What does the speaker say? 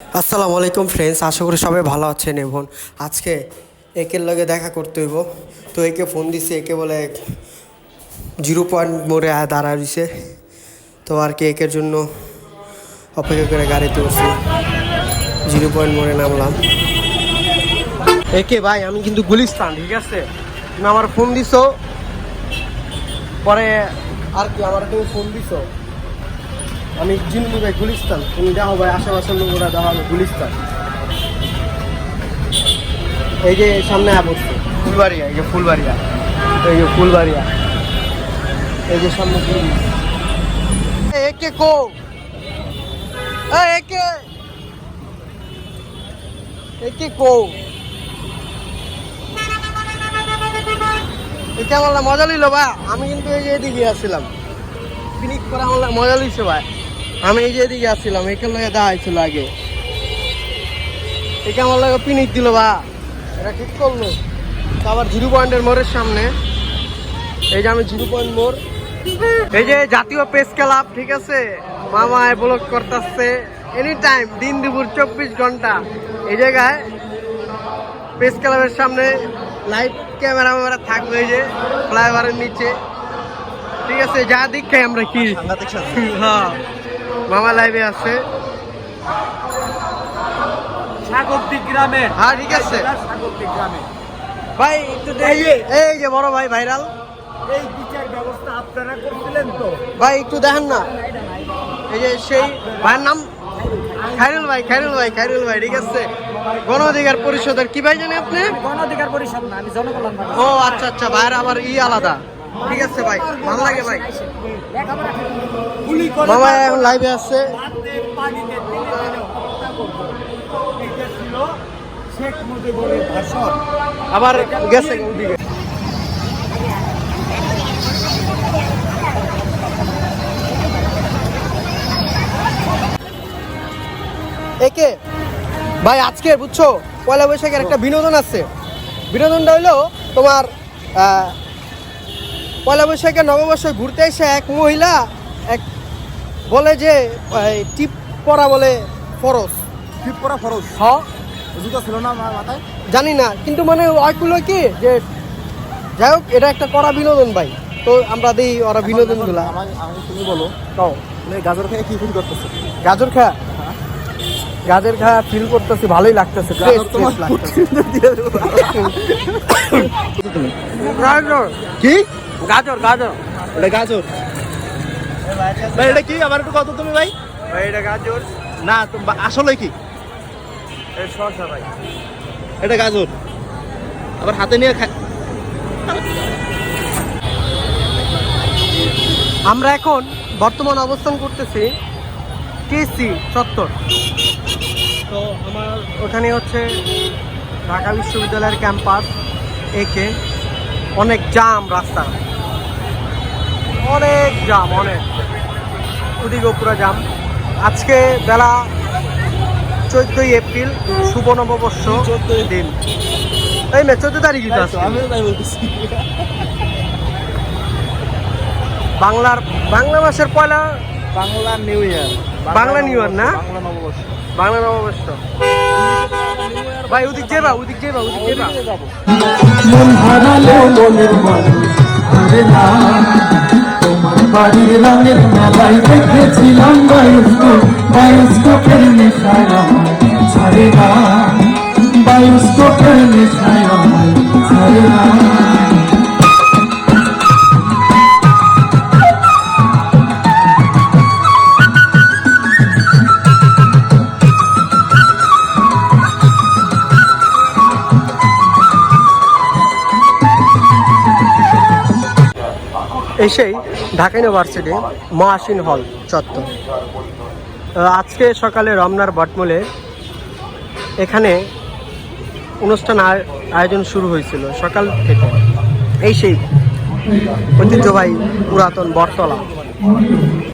আসসালামু আলাইকুম ফ্রেন্ডস, আশা করি সবাই ভালো আছেন এবং আজকে একের লগে দেখা করতে হইব। তো একে ফোন দিছে, একে বলে জিরো পয়েন্ট মোড়ে দাঁড়া দিছে তো আর কি একের জন্য অপেক্ষা করে গাড়িতে উঠছি জিরো পয়েন্ট মোড়ে নামলাম। একে ভাই, আমি কিন্তু গুলিস্তান, ঠিক আছে? তুমি আমার ফোন দিছো, পরে আর কি আমার তুমি ফোন দিছো। আমি জিন্দি ভাই গুলিস্তান। তুমি দেখো ভাই, আশেপাশের লোকরা দেখো আমি গুলিস্তান। এই যে সামনে বসছে ফুলবাড়িয়া, এই যে ফুলবাড়িয়া। এই যে ফুলবাড়িয়া। এই যে সামনে একে কো একে একে কো? এটা আমার মজা নিল ভাই। আমি কিন্তু এই যে এদিকে আসছিলাম। পিকনিক করা আমার মজা লিছে ভাই। আমি এই যে এদিকে আসছিলাম এখান লাগে দেখা হয়েছিল আগে। একে আমার লাগে পিনিক দিল বা এটা ঠিক করল। আবার জিরো পয়েন্টের মোড়ের সামনে এই যে আমি জিরো পয়েন্ট মোড়। এই যে জাতীয় প্রেস ক্লাব ঠিক আছে? মামা ব্লক করতেছে এনি টাইম দিন দুপুর চব্বিশ ঘণ্টা। এই জায়গায় প্রেস ক্লাবের সামনে লাইভ ক্যামেরা ম্যামেরা থাকবে এই যে ফ্লাইওভারের নিচে। ঠিক আছে যা দীক্ষায় আমরা কি হ্যাঁ। মামা লাইভে আছে। স্বাগতিক গ্রামে। হ্যাঁ ঠিক আছে। স্বাগতিক গ্রামে। ভাই একটু এই যে বড় ভাই ভাইরাল। এই বিচার ব্যবস্থা আপনারা করছিলেন তো? ভাই একটু দেখেন না। এই যে সেই ভাইয়ের নাম খাইরুল ভাই খাইরুল ভাই খাইরুল ভাই ঠিক আছে। গণ অধিকার পরিষদের কি ভাই জানি আপনি? গণ অধিকার পরিষদ না আমি জনকল্যাণ ও আচ্ছা আচ্ছা ভাইয়ের আবার ই আলাদা। ঠিক আছে ভাই ভালো লাগে ভাই। মামা এখন লাইভে ভাষণ আবার গেছে ওদিকে। একে ভাই আজকে বুঝছ পয়লা বৈশাখের একটা বিনোদন আছে বিনোদনটা হইল তোমার পয়লা বৈশাখে নববর্ষ ঘুরতে এসে এক মহিলা এক বলে যে টিপ পরা বলে ফরস ঠিক করা ফরজ? হ জুতো ছিল না মাথায়? জানি না কিন্তু মানে কি যে যাই হোক এটা একটা করা বিনোদন ভাই। তো আমরা দিই ওরা বিনোদনগুলা। তুমি বলো তাও তুমি গাজর খেয়ে কি ফিল করতেছো? গাজর খা। গাজর খা ফিল করতেছি ভালোই লাগতেছে কি? গাজর গাজর। এটা গাজর। ভাই এটা কি? আমার একটু কত তুমি ভাই? ভাই এটা গাজর। না আসলে কি? এটা শসা ভাই। এটা গাজর। আবার হাতে নিয়ে খায় আমরা এখন বর্তমান অবস্থান করতেছি কেসি চত্বর। তো আমার ওখানে হচ্ছে ঢাকা বিশ্ববিদ্যালয়ের ক্যাম্পাস একে অনেক জাম রাস্তা। অনেক জাম অনেক। ওদিকে পুরো জাম। আজকে বেলা চোদ্দই এপ্রিল শুভ নববর্ষ চোদ্দই দিন। এই মে চোদ্দ তারিখই তো আজকে। আমিও তাই বলতেছি। বাংলার বাংলা মাসের পয়লা Bangla new year Bangla new year না? বাংলা নববর্ষ। বাংলা নববর্ষ। ভাই ওদিক যাবা ওদিক যাবা ওদিক যাবা। মন হারালে মনের মানুষ বাড়ির রঙের মেলায় দেখেছিলাম এসেই ঢাকা ইউনিভার্সিটি মহাসিন হল চত্বর। আজকে সকালে রমনার বটমলে এখানে অনুষ্ঠান আয়োজন শুরু হয়েছিল সকাল থেকে। এই সেই ঐতিহ্যবাহী পুরাতন বটতলা।